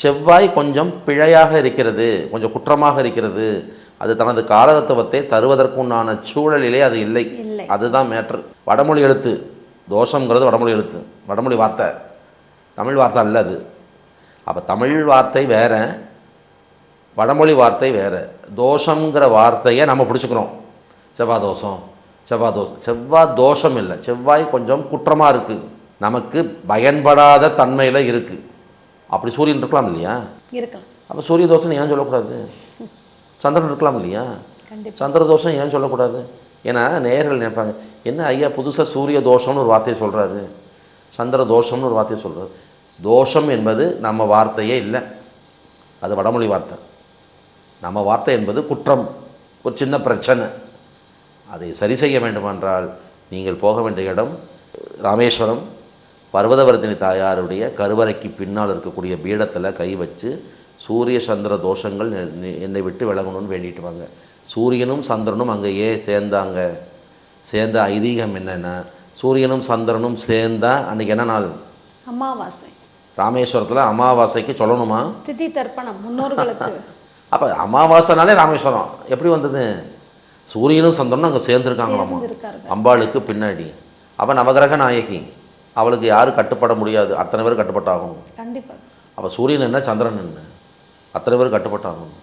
செவ்வாய் கொஞ்சம் பிழையாக இருக்கிறது கொஞ்சம் குற்றமாக இருக்கிறது. அது தனது காலகத்துவத்தை தருவதற்குண்டான சூழலிலே அது இல்லை. அதுதான் மேட்ரு. வடமொழி எழுத்து. தோஷங்கிறது வடமொழி எழுத்து. வடமொழி வார்த்தை. தமிழ் வார்த்தை அல்ல அது. அப்போ தமிழ் வார்த்தை வேற வடமொழி வார்த்தை வேற. தோஷங்கிற வார்த்தையை நம்ம பிடிச்சிக்கிறோம். செவ்வாய் தோஷம் செவ்வாய் தோஷம். செவ்வாய் தோஷம் இல்லை. செவ்வாய் கொஞ்சம் குற்றமாக இருக்குது நமக்கு பயன்படாத தன்மையில் இருக்குது அப்படி சூரியன் இருக்கலாம் இல்லையா? இருக்கலாம். அப்போ சூரிய தோஷம் ஏன் சொல்லக்கூடாது? சந்திரன் இருக்கலாம் இல்லையா? சந்திர தோஷம் ஏன் சொல்லக்கூடாது? ஏன்னா நேயர்கள் நினைப்பாங்க என்ன ஐயா புதுசாக சூரிய தோஷம்னு ஒரு வார்த்தையை சொல்கிறாரு சந்திர தோஷம்னு ஒரு வார்த்தையை சொல்கிறாரு தோஷம் என்பது நம்ம வார்த்தையே இல்லை. அது வடமொழி வார்த்தை. நம்ம வார்த்தை என்பது குற்றம் ஒரு சின்ன பிரச்சனை. அதை சரி செய்ய வேண்டுமென்றால் நீங்கள் போக வேண்டிய இடம் ராமேஸ்வரம். பர்வதவர்த்தினி தாயாருடைய கருவறைக்கு பின்னால் இருக்கக்கூடிய பீடத்தில் கை வச்சு சூரிய சந்திர தோஷங்கள் என்னை விட்டு விலகணும்னு வேண்டிட்டு வாங்க. சூரியனும் சந்திரனும் அங்கே ஏன் சேர்ந்தாங்க. சேர்ந்த ஐதீகம் என்னென்னா சூரியனும் சந்திரனும் சேர்ந்தா அன்றைக்கி என்ன நாள்? அமாவாசை. ராமேஸ்வரத்தில் அமாவாசைக்கு சொல்லணுமா? திதி தர்ப்பணம் முன்னோர்களுக்கு அப்போ அமாவாசைனாலே ராமேஸ்வரம். எப்படி வந்தது? சூரியனும் சந்திரனும் அங்கே சேர்ந்துருக்காங்களாமா? அம்பாளுக்கு பின்னாடி. அவள் நவகிரக நாயகி. அவளுக்கு யாரும் கட்டுப்பட முடியாது. அத்தனை பேர் கட்டுப்பட்டாகணும். கண்டிப்பா. அப்போ சூரியன் என்ன சந்திரன் என்ன? அத்தனை பேர் கட்டுப்பட்டாகணும்.